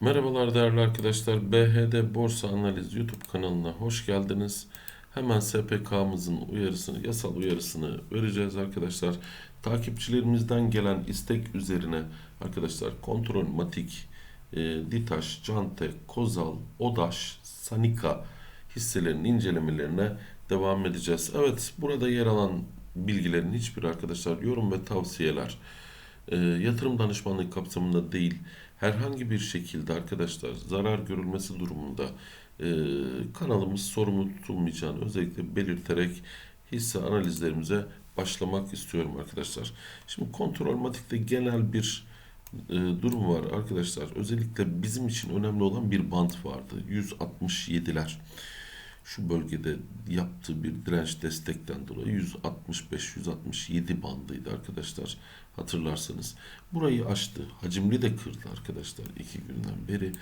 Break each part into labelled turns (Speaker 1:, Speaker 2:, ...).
Speaker 1: Merhabalar değerli arkadaşlar. BHD Borsa Analiz YouTube kanalına hoş geldiniz. Hemen SPK'mızın uyarısını, yasal uyarısını vereceğiz arkadaşlar. Takipçilerimizden gelen istek üzerine arkadaşlar Kontrol Matik, e, Ditaş, Cante, Kozal, Odaş, Sanika hisselerinin incelemelerine devam edeceğiz. Evet, burada yer alan bilgilerin hiçbir arkadaşlar yorum ve tavsiyeler e, yatırım danışmanlığı kapsamında değil herhangi bir şekilde arkadaşlar zarar görülmesi durumunda e, kanalımız sorumlu tutulmayacağını özellikle belirterek hisse analizlerimize başlamak istiyorum arkadaşlar. Şimdi kontrol matikte genel bir e, durum var arkadaşlar. Özellikle bizim için önemli olan bir bant vardı. 167'ler. Şu bölgede yaptığı bir direnç destekten dolayı 165-167 bandıydı arkadaşlar. Hatırlarsanız. Burayı aştı. Hacimli de kırdı arkadaşlar iki günden beri.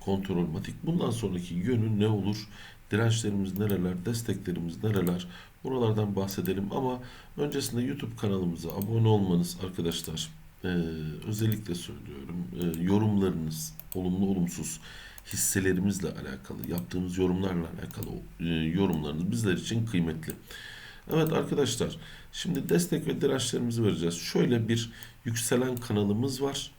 Speaker 1: Kontrolmatik. Bundan sonraki yönü ne olur? Dirençlerimiz nereler? Desteklerimiz nereler? Buralardan bahsedelim ama öncesinde YouTube kanalımıza abone olmanız arkadaşlar ee, özellikle söylüyorum. Ee, yorumlarınız olumlu olumsuz hisselerimizle alakalı yaptığımız yorumlarla alakalı e, yorumlarınız bizler için kıymetli. Evet arkadaşlar şimdi destek ve dirençlerimizi vereceğiz. Şöyle bir yükselen kanalımız var.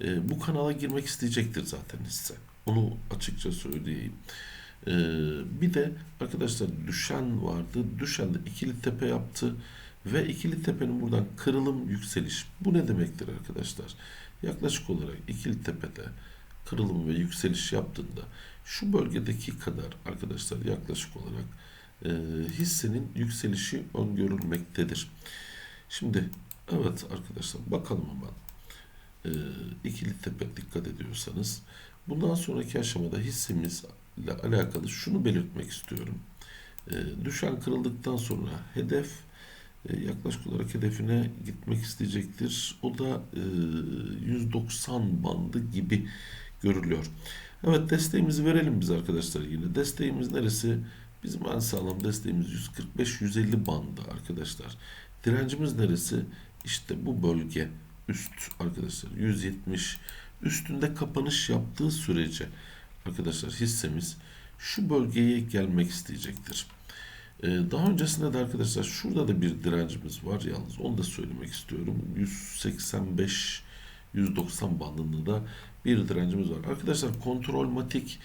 Speaker 1: E, bu kanala girmek isteyecektir zaten hisse. Onu açıkça söyleyeyim. E, bir de arkadaşlar düşen vardı. Düşen de ikili tepe yaptı. Ve ikili tepenin buradan kırılım yükseliş. Bu ne demektir arkadaşlar? Yaklaşık olarak ikili tepede kırılım ve yükseliş yaptığında şu bölgedeki kadar arkadaşlar yaklaşık olarak e, hissenin yükselişi öngörülmektedir. Şimdi evet arkadaşlar bakalım hemen e, ikili tepe dikkat ediyorsanız bundan sonraki aşamada hissemizle alakalı şunu belirtmek istiyorum. E, düşen kırıldıktan sonra hedef e, yaklaşık olarak hedefine gitmek isteyecektir. O da e, 190 bandı gibi görülüyor. Evet desteğimizi verelim biz arkadaşlar yine. Desteğimiz neresi? Bizim en sağlam desteğimiz 145-150 bandı arkadaşlar. Direncimiz neresi? İşte bu bölge üst arkadaşlar 170 üstünde kapanış yaptığı sürece arkadaşlar hissemiz şu bölgeye gelmek isteyecektir. Ee, daha öncesinde de arkadaşlar şurada da bir direncimiz var yalnız onu da söylemek istiyorum. 185 190 bandında da bir direncimiz var. Arkadaşlar kontrolmatik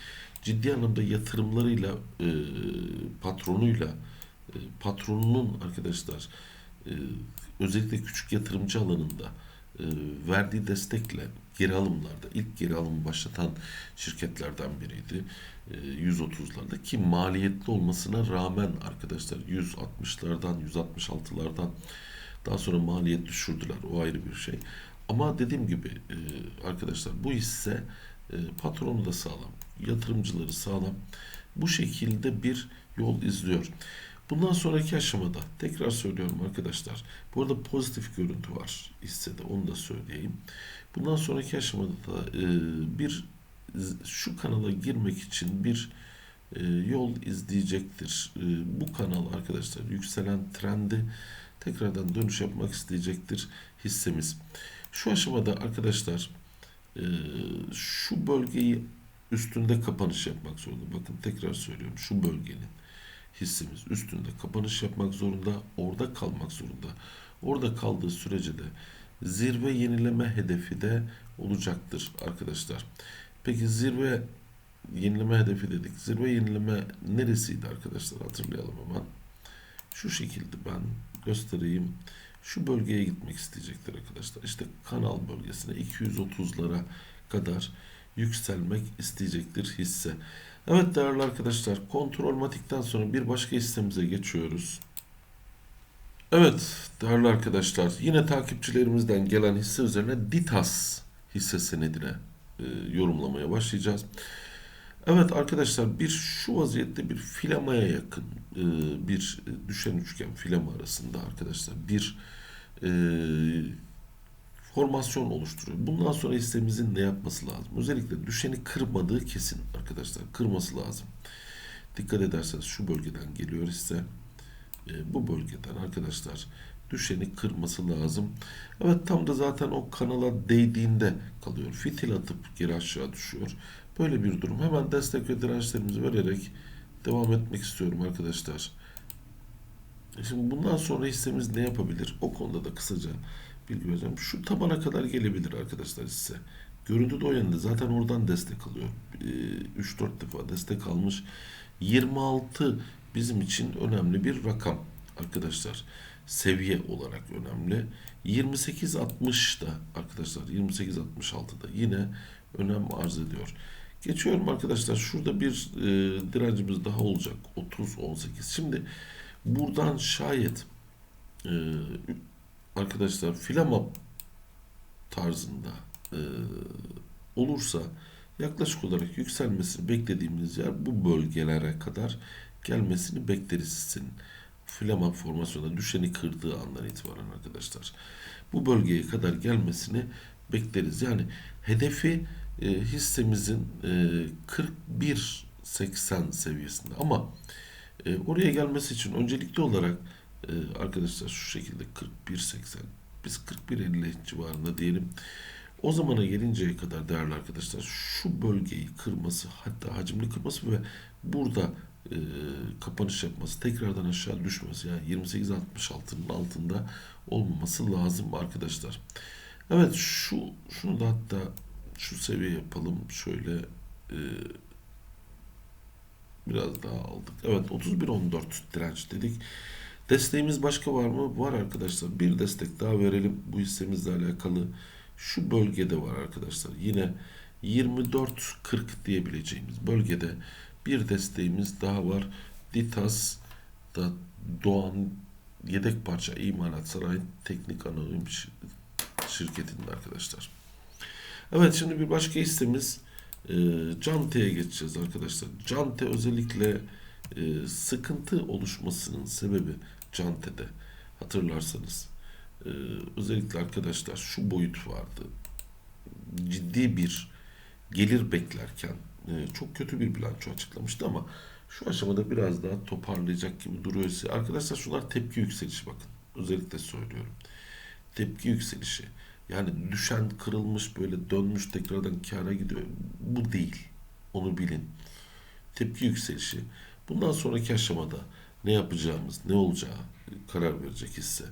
Speaker 1: ciddi anlamda yatırımlarıyla e, patronuyla e, patronunun arkadaşlar e, özellikle küçük yatırımcı alanında e, verdiği destekle geri alımlarda ilk geri alımı başlatan şirketlerden biriydi. E, 130'larda ki maliyetli olmasına rağmen arkadaşlar 160'lardan 166'lardan daha sonra maliyet düşürdüler. O ayrı bir şey. Ama dediğim gibi e, arkadaşlar bu hisse e, patronu da sağlam, yatırımcıları sağlam. Bu şekilde bir yol izliyor. Bundan sonraki aşamada tekrar söylüyorum arkadaşlar. Bu arada pozitif görüntü var hissede onu da söyleyeyim. Bundan sonraki aşamada da e, bir şu kanala girmek için bir e, yol izleyecektir. E, bu kanal arkadaşlar yükselen trendi tekrardan dönüş yapmak isteyecektir hissemiz. Şu aşamada arkadaşlar e, şu bölgeyi üstünde kapanış yapmak zorunda. Bakın tekrar söylüyorum şu bölgenin hissimiz üstünde kapanış yapmak zorunda, orada kalmak zorunda. Orada kaldığı sürece de zirve yenileme hedefi de olacaktır arkadaşlar. Peki zirve yenileme hedefi dedik. Zirve yenileme neresiydi arkadaşlar hatırlayalım hemen. Şu şekilde ben göstereyim. Şu bölgeye gitmek isteyecekler arkadaşlar. İşte kanal bölgesine 230'lara kadar yükselmek isteyecektir hisse. Evet değerli arkadaşlar kontrol matikten sonra bir başka hissemize geçiyoruz. Evet değerli arkadaşlar yine takipçilerimizden gelen hisse üzerine Ditas hisse senedine e, yorumlamaya başlayacağız. Evet arkadaşlar bir şu vaziyette bir filamaya yakın e, bir düşen üçgen filama arasında arkadaşlar bir e, formasyon oluşturuyor. Bundan sonra hissemizin ne yapması lazım? Özellikle düşeni kırmadığı kesin arkadaşlar. Kırması lazım. Dikkat ederseniz şu bölgeden geliyor hisse. E, bu bölgeden arkadaşlar düşeni kırması lazım. Evet tam da zaten o kanala değdiğinde kalıyor. Fitil atıp geri aşağı düşüyor. Böyle bir durum. Hemen destek ve dirençlerimizi vererek devam etmek istiyorum arkadaşlar. Şimdi bundan sonra hissemiz ne yapabilir? O konuda da kısaca bilgi vereceğim. Şu tabana kadar gelebilir arkadaşlar hisse. Görüntü de o yönde. Zaten oradan destek alıyor. 3-4 defa destek almış. 26 bizim için önemli bir rakam arkadaşlar. Seviye olarak önemli. 28-60 da arkadaşlar 28-66 da yine önem arz ediyor. Geçiyorum arkadaşlar. Şurada bir e, direncimiz daha olacak. 30-18. Şimdi buradan şayet e, arkadaşlar filama tarzında e, olursa yaklaşık olarak yükselmesini beklediğimiz yer bu bölgelere kadar gelmesini bekleriz sizin flama formasyonda düşeni kırdığı andan itibaren arkadaşlar. Bu bölgeye kadar gelmesini bekleriz. Yani hedefi e, hissemizin e, 41.80 seviyesinde ama e, oraya gelmesi için öncelikli olarak e, arkadaşlar şu şekilde 41.80 biz 41.50 civarında diyelim. O zamana gelinceye kadar değerli arkadaşlar şu bölgeyi kırması hatta hacimli kırması ve burada e, kapanış yapması tekrardan aşağı düşmesi yani 28.66'nın altında olmaması lazım arkadaşlar. Evet şu şunu da hatta şu seviye yapalım şöyle e, biraz daha aldık. Evet 31.14 direnç dedik. Desteğimiz başka var mı? Var arkadaşlar. Bir destek daha verelim bu hissemizle alakalı. Şu bölgede var arkadaşlar. Yine 24.40 diyebileceğimiz bölgede bir desteğimiz daha var. Ditas da Doğan yedek parça imalat sanayi teknik anonim şirketinde arkadaşlar. Evet şimdi bir başka hissemiz e, Cante'ye geçeceğiz arkadaşlar. Cante özellikle e, sıkıntı oluşmasının sebebi Cante'de hatırlarsanız e, özellikle arkadaşlar şu boyut vardı. Ciddi bir gelir beklerken e, çok kötü bir bilanço açıklamıştı ama şu aşamada biraz daha toparlayacak gibi duruyor. Arkadaşlar şunlar tepki yükselişi bakın. Özellikle söylüyorum. Tepki yükselişi. Yani düşen, kırılmış, böyle dönmüş, tekrardan kâra gidiyor. Bu değil. Onu bilin. Tepki yükselişi. Bundan sonraki aşamada ne yapacağımız, ne olacağı karar verecek hisse.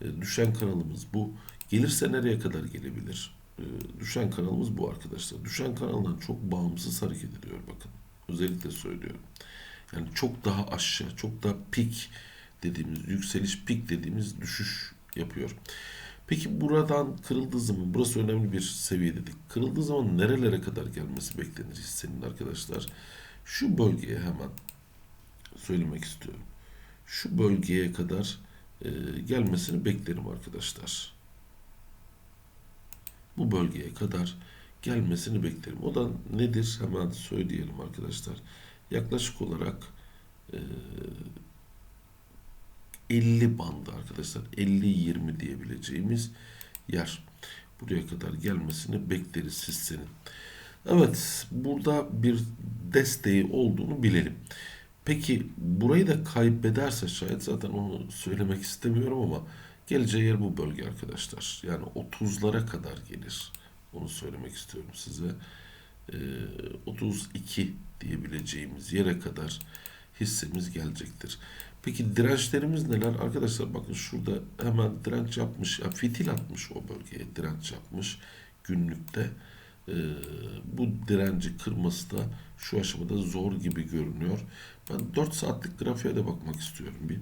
Speaker 1: E, düşen kanalımız bu. Gelirse nereye kadar gelebilir? E, düşen kanalımız bu arkadaşlar. Düşen kanaldan çok bağımsız hareket ediyor bakın. Özellikle söylüyorum. Yani çok daha aşağı, çok daha pik dediğimiz, yükseliş pik dediğimiz düşüş yapıyor. Peki buradan kırıldığı zaman, burası önemli bir seviye dedik. Kırıldığı zaman nerelere kadar gelmesi beklenir hissenin arkadaşlar? Şu bölgeye hemen söylemek istiyorum. Şu bölgeye kadar e, gelmesini beklerim arkadaşlar. Bu bölgeye kadar gelmesini beklerim. O da nedir? Hemen söyleyelim arkadaşlar. Yaklaşık olarak e, 50 bandı arkadaşlar. 50-20 diyebileceğimiz yer. Buraya kadar gelmesini bekleriz hissenin. Evet burada bir desteği olduğunu bilelim. Peki burayı da kaybederse şayet zaten onu söylemek istemiyorum ama geleceği yer bu bölge arkadaşlar. Yani 30'lara kadar gelir. Onu söylemek istiyorum size. Ee, 32 diyebileceğimiz yere kadar hissemiz gelecektir. Peki dirençlerimiz neler? Arkadaşlar bakın şurada hemen direnç yapmış, ya fitil atmış o bölgeye direnç yapmış günlükte. Ee, bu direnci kırması da şu aşamada zor gibi görünüyor. Ben 4 saatlik grafiğe de bakmak istiyorum bir.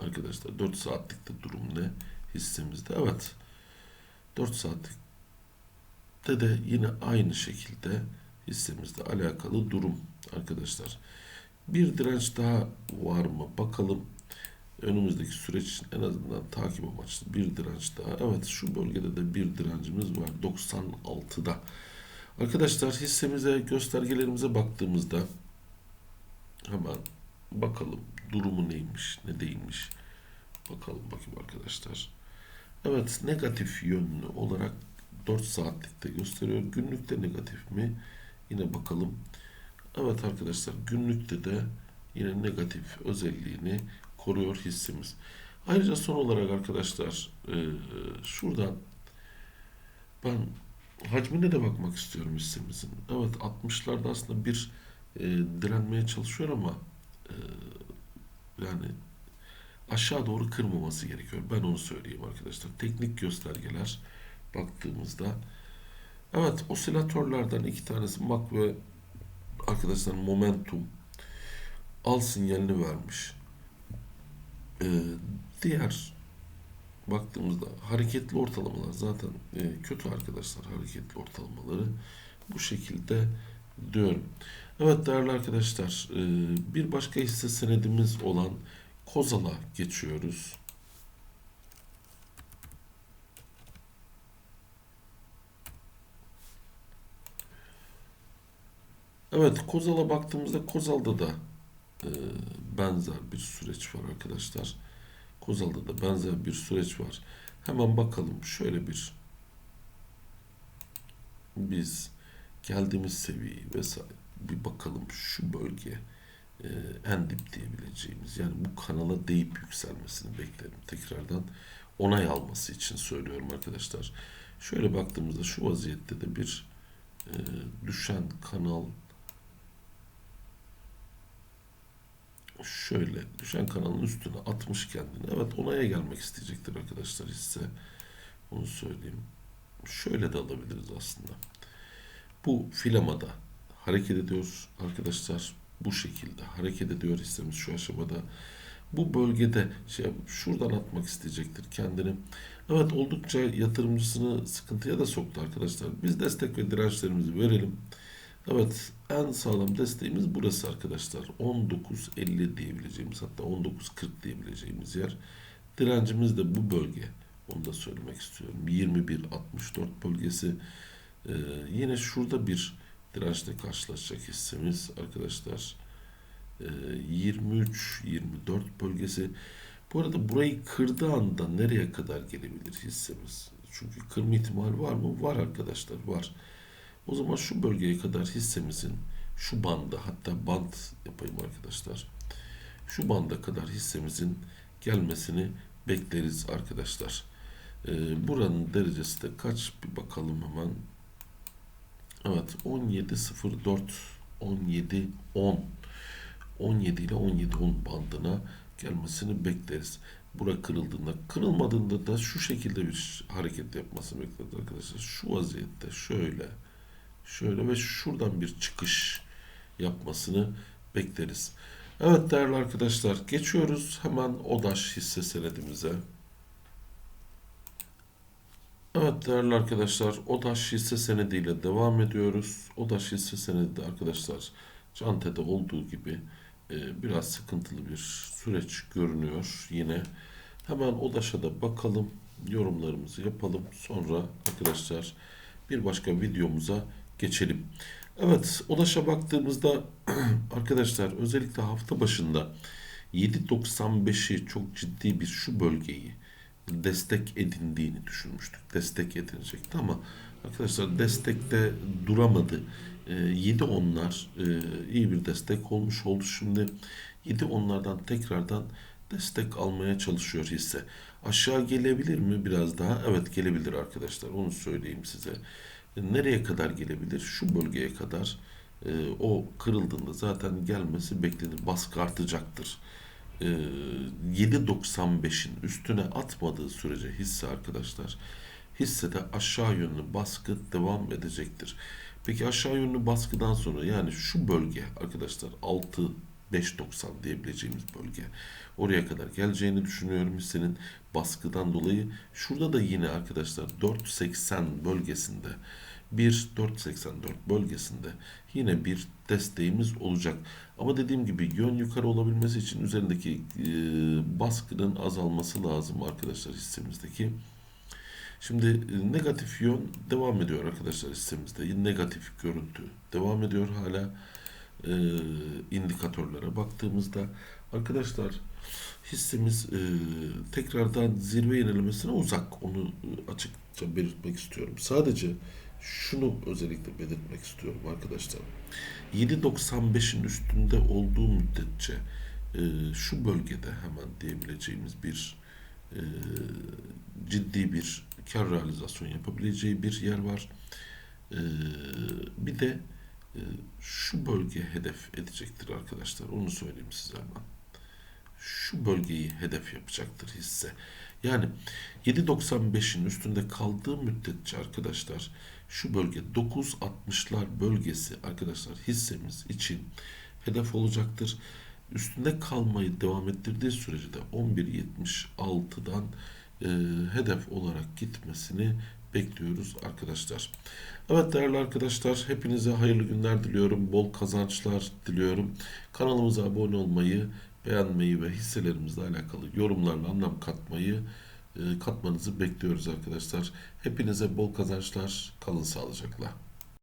Speaker 1: Arkadaşlar 4 saatlikte durum ne hissemizde? Evet. 4 saatlikte de yine aynı şekilde hissemizde alakalı durum arkadaşlar. Bir direnç daha var mı? Bakalım. Önümüzdeki süreç için en azından takip amaçlı bir direnç daha. Evet şu bölgede de bir direncimiz var. 96'da. Arkadaşlar hissemize, göstergelerimize baktığımızda hemen bakalım durumu neymiş, ne değilmiş. Bakalım bakayım arkadaşlar. Evet negatif yönlü olarak 4 saatlikte gösteriyor. Günlükte negatif mi? Yine bakalım. Evet arkadaşlar günlükte de yine negatif özelliğini koruyor hissimiz. Ayrıca son olarak arkadaşlar e, şuradan ben hacmine de bakmak istiyorum hissemizin. Evet 60'larda aslında bir e, direnmeye çalışıyor ama e, yani aşağı doğru kırmaması gerekiyor. Ben onu söyleyeyim arkadaşlar. Teknik göstergeler baktığımızda evet osilatörlerden iki tanesi MAC ve arkadaşlar Momentum al sinyalini vermiş. Ee, diğer baktığımızda hareketli ortalamalar zaten e, kötü arkadaşlar hareketli ortalamaları bu şekilde diyorum. Evet değerli arkadaşlar e, bir başka hisse senedimiz olan Kozal'a geçiyoruz. Evet Kozal'a baktığımızda Kozal'da da e, benzer bir süreç var arkadaşlar. Kozal'da da benzer bir süreç var. Hemen bakalım şöyle bir biz geldiğimiz seviyeyi vesaire bir bakalım şu bölge e, en dip diyebileceğimiz yani bu kanala değip yükselmesini beklerim tekrardan onay alması için söylüyorum arkadaşlar. Şöyle baktığımızda şu vaziyette de bir e, düşen kanal şöyle düşen kanalın üstüne atmış kendini. Evet onaya gelmek isteyecektir arkadaşlar hisse. Onu söyleyeyim. Şöyle de alabiliriz aslında. Bu filamada hareket ediyor arkadaşlar. Bu şekilde hareket ediyor hissemiz şu aşamada. Bu bölgede şey şuradan atmak isteyecektir kendini. Evet oldukça yatırımcısını sıkıntıya da soktu arkadaşlar. Biz destek ve dirençlerimizi verelim. Evet en sağlam desteğimiz burası arkadaşlar. 19.50 diyebileceğimiz hatta 19.40 diyebileceğimiz yer. Direncimiz de bu bölge. Onu da söylemek istiyorum. 21.64 bölgesi. Ee, yine şurada bir dirençle karşılaşacak hissemiz arkadaşlar. Ee, 23-24 bölgesi. Bu arada burayı kırdığı anda nereye kadar gelebilir hissemiz? Çünkü kırma ihtimali var mı? Var arkadaşlar var. O zaman şu bölgeye kadar hissemizin şu banda hatta band yapayım arkadaşlar. Şu banda kadar hissemizin gelmesini bekleriz arkadaşlar. Ee, buranın derecesi de kaç bir bakalım hemen. Evet 17.04 17.10 17 ile 17.10 bandına gelmesini bekleriz. Bura kırıldığında, kırılmadığında da şu şekilde bir hareket yapmasını bekleriz arkadaşlar. Şu vaziyette şöyle şöyle ve şuradan bir çıkış yapmasını bekleriz. Evet değerli arkadaşlar geçiyoruz hemen ODAŞ hisse senedimize. Evet değerli arkadaşlar ODAŞ hisse senediyle devam ediyoruz. ODAŞ hisse senedi de arkadaşlar Cante'de olduğu gibi e, biraz sıkıntılı bir süreç görünüyor yine. Hemen ODAŞ'a da bakalım yorumlarımızı yapalım. Sonra arkadaşlar bir başka videomuza geçelim. Evet, ODAŞ'a baktığımızda arkadaşlar özellikle hafta başında 7.95'i çok ciddi bir şu bölgeyi destek edindiğini düşünmüştük. Destek edinecekti ama arkadaşlar destekte duramadı. E, 7 onlar e, iyi bir destek olmuş oldu. Şimdi 7 onlardan tekrardan destek almaya çalışıyor hisse. Aşağı gelebilir mi biraz daha? Evet gelebilir arkadaşlar. Onu söyleyeyim size. Nereye kadar gelebilir? Şu bölgeye kadar e, o kırıldığında zaten gelmesi beklenir. Baskı artacaktır. E, 7.95'in üstüne atmadığı sürece hisse arkadaşlar hissede aşağı yönlü baskı devam edecektir. Peki aşağı yönlü baskıdan sonra yani şu bölge arkadaşlar 6 5.90 diyebileceğimiz bölge. Oraya kadar geleceğini düşünüyorum hissenin baskıdan dolayı. Şurada da yine arkadaşlar 4.80 bölgesinde bir 4.84 bölgesinde yine bir desteğimiz olacak. Ama dediğim gibi yön yukarı olabilmesi için üzerindeki e, baskının azalması lazım arkadaşlar hissemizdeki. Şimdi e, negatif yön devam ediyor arkadaşlar hissemizde. Negatif görüntü devam ediyor hala e, indikatörlere baktığımızda arkadaşlar hissemiz e, tekrardan zirve yenilemesine uzak. Onu e, açıkça belirtmek istiyorum. Sadece şunu özellikle belirtmek istiyorum arkadaşlar. 7.95'in üstünde olduğu müddetçe e, şu bölgede hemen diyebileceğimiz bir e, ciddi bir kar realizasyon yapabileceği bir yer var. E, bir de e, şu bölge hedef edecektir arkadaşlar. Onu söyleyeyim size hemen. Şu bölgeyi hedef yapacaktır hisse. Yani 7.95'in üstünde kaldığı müddetçe arkadaşlar şu bölge 9.60'lar bölgesi arkadaşlar hissemiz için hedef olacaktır. Üstünde kalmayı devam ettirdiği sürece de 11.76'dan e, hedef olarak gitmesini bekliyoruz arkadaşlar. Evet değerli arkadaşlar hepinize hayırlı günler diliyorum. Bol kazançlar diliyorum. Kanalımıza abone olmayı, beğenmeyi ve hisselerimizle alakalı yorumlarla anlam katmayı katmanızı bekliyoruz arkadaşlar. Hepinize bol kazançlar. Kalın sağlıcakla.